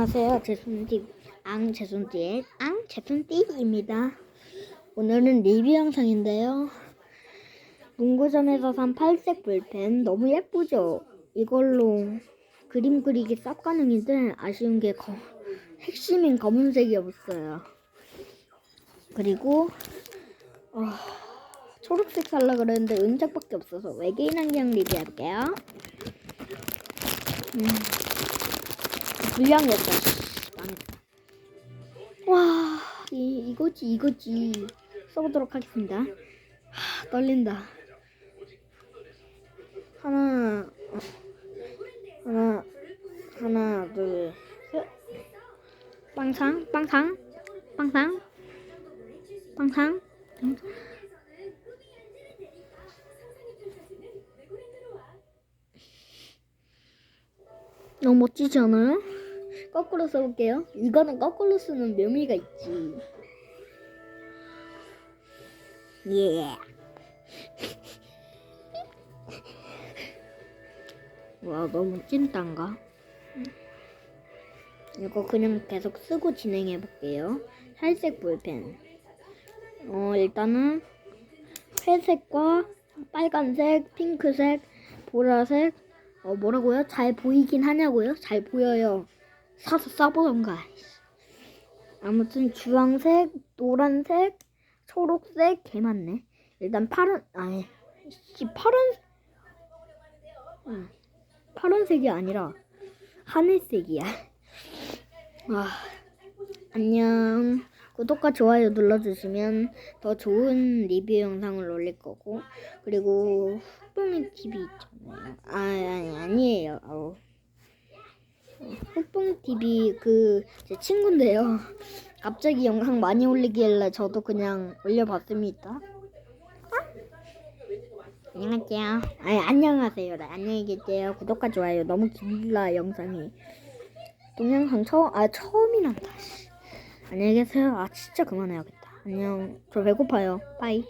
안녕하세요. 제순띠, 앙 제순띠의 앙 제순띠입니다. 오늘은 리뷰 영상인데요. 문구점에서 산 팔색 볼펜 너무 예쁘죠? 이걸로 그림 그리기 쌉 가능인데 아쉬운 게 거- 핵심인 검은색이 없어요. 그리고 어, 초록색 살라 그랬는데 은색밖에 없어서 외계인 안경 리뷰해볼게요. 음. 불량이었다. 와, 이, 이거지, 이거지. 써보도록 하겠습니다. 하, 떨린다. 하나, 어, 하나, 하나, 둘, 셋. 빵상, 빵상, 빵상, 빵상. 음. 너무 멋지지 않아요? 거꾸로 써볼게요. 이거는 거꾸로 쓰는 묘미가 있지. 예. 와 너무 찐딴가? 이거 그냥 계속 쓰고 진행해 볼게요. 살색 볼펜. 어 일단은 회색과 빨간색, 핑크색, 보라색. 어 뭐라고요? 잘 보이긴 하냐고요? 잘 보여요. 사서 써보던가. 아무튼 주황색, 노란색, 초록색 개 많네. 일단 파란 아니 씨 파란 응, 파란색이 아니라 하늘색이야. 아 안녕. 구독과 좋아요 눌러주시면 더 좋은 리뷰 영상을 올릴 거고 그리고 흑봉이 TV 있잖아요. 아 아니 아니에요. 아우. 흑봉 TV 그 제 친구인데요. 갑자기 영상 많이 올리길래 저도 그냥 올려봤습니다. 어? 안녕하세요. 아니 안녕하세요. 네, 안녕히 계세요. 구독과 좋아요. 너무 길라 영상이. 동영상 처음 아 처음이란다. 씨. 안녕히 계세요. 아 진짜 그만해야겠다. 안녕. 저 배고파요. 빠이.